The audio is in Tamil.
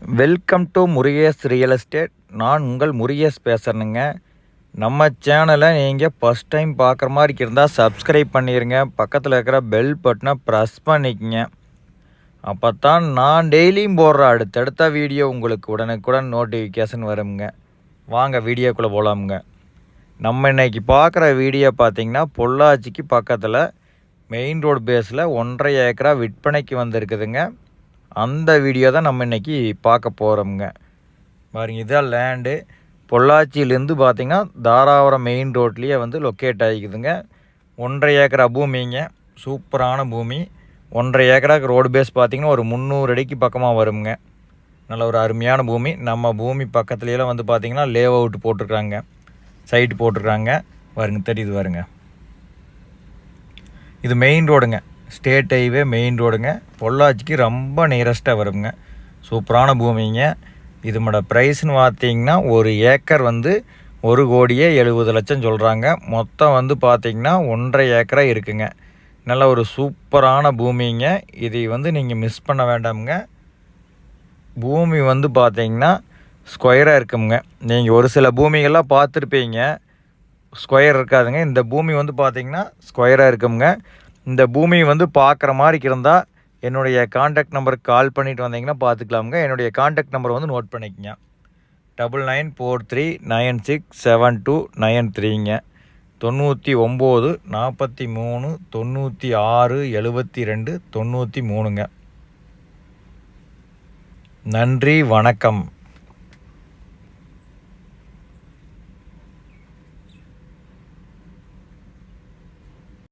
Welcome to Murugesh real estate நான் உங்கள் முருகேஷ் பேசுகிறேனுங்க நம்ம சேனலை நீங்கள் ஃபஸ்ட் டைம் பார்க்குற மாதிரி இருந்தால் சப்ஸ்கிரைப் பண்ணிடுங்க பக்கத்தில் இருக்கிற பெல் பட்டனை ப்ரெஸ் பண்ணிக்கங்க. அப்போ தான் நான் டெய்லியும் போடுற அடுத்தடுத்த வீடியோ உங்களுக்கு உடனுக்குடன் நோட்டிஃபிகேஷன் வருங்க. வாங்க வீடியோக்குள்ளே போகலாமுங்க நம்ம இன்னைக்கு பார்க்குற வீடியோ பார்த்திங்கன்னா பொள்ளாச்சிக்கு பக்கத்தில் மெயின் ரோடு பேஸில் ஒன்றரை ஏக்கரா விற்பனைக்கு வந்திருக்குதுங்க. அந்த வீடியோ தான் நம்ம இன்றைக்கி பார்க்க போகிறோமுங்க பாருங்க இதான் லேண்டு பொள்ளாச்சியிலேருந்து பார்த்திங்கன்னா தாராபுரம் மெயின் ரோட்லேயே வந்து லொக்கேட் ஆகிக்குதுங்க. ஒன்றரை ஏக்கரா பூமிங்க. சூப்பரான பூமி. ஒன்றரை ஏக்கராக்கு ரோடு பேஸ் பார்த்திங்கன்னா ஒரு முந்நூறு அடிக்கு பக்கமாக வருங்க. நல்ல ஒரு அருமையான பூமி. நம்ம பூமி பக்கத்துலலாம் வந்து பார்த்திங்கன்னா லே அவுட் போட்டிருக்காங்க. சைட்டு போட்டிருக்காங்க. வருங்க தெரியுது வருங்க இது மெயின் ரோடுங்க ஸ்டேட் ஹைவே மெயின் ரோடுங்க. பொள்ளாச்சிக்கு ரொம்ப நியரஸ்ட்டாக வருங்க. சூப்பரான பூமிங்க. இதோட ப்ரைஸ்னு பார்த்தீங்கன்னா ஒரு ஏக்கர் வந்து ஒரு கோடியே எழுபது லட்சம் சொல்கிறாங்க மொத்தம் வந்து பார்த்திங்கன்னா ஒன்றரை ஏக்கராக இருக்குங்க. நல்ல ஒரு சூப்பரான பூமிங்க. இதை வந்து நீங்கள் மிஸ் பண்ண வேண்டாமுங்க. பூமி வந்து பார்த்தீங்கன்னா ஸ்கொயராக இருக்குங்க. நீங்கள் ஒரு சில பூமிகள்லாம் பார்த்துருப்பீங்க ஸ்கொயர் இருக்காதுங்க. இந்த பூமி வந்து பார்த்திங்கன்னா ஸ்கொயராக இருக்குங்க. இந்த பூமி வந்து பார்க்குற மாதிரி இருந்தால் என்னுடைய காண்டாக்ட் நம்பருக்கு கால் பண்ணிட்டு வந்தீங்கன்னா பார்த்துக்கலாமுங்க. என்னுடைய காண்டாக்ட் நம்பர் வந்து நோட் பண்ணிக்கங்க. Double nine four three nine six seven two nine த்ரீங்க தொண்ணூற்றி ஒம்பது நாற்பத்தி மூணு தொண்ணூற்றி ஆறு எழுபத்தி ரெண்டு தொண்ணூற்றி மூணுங்க. நன்றி வணக்கம்.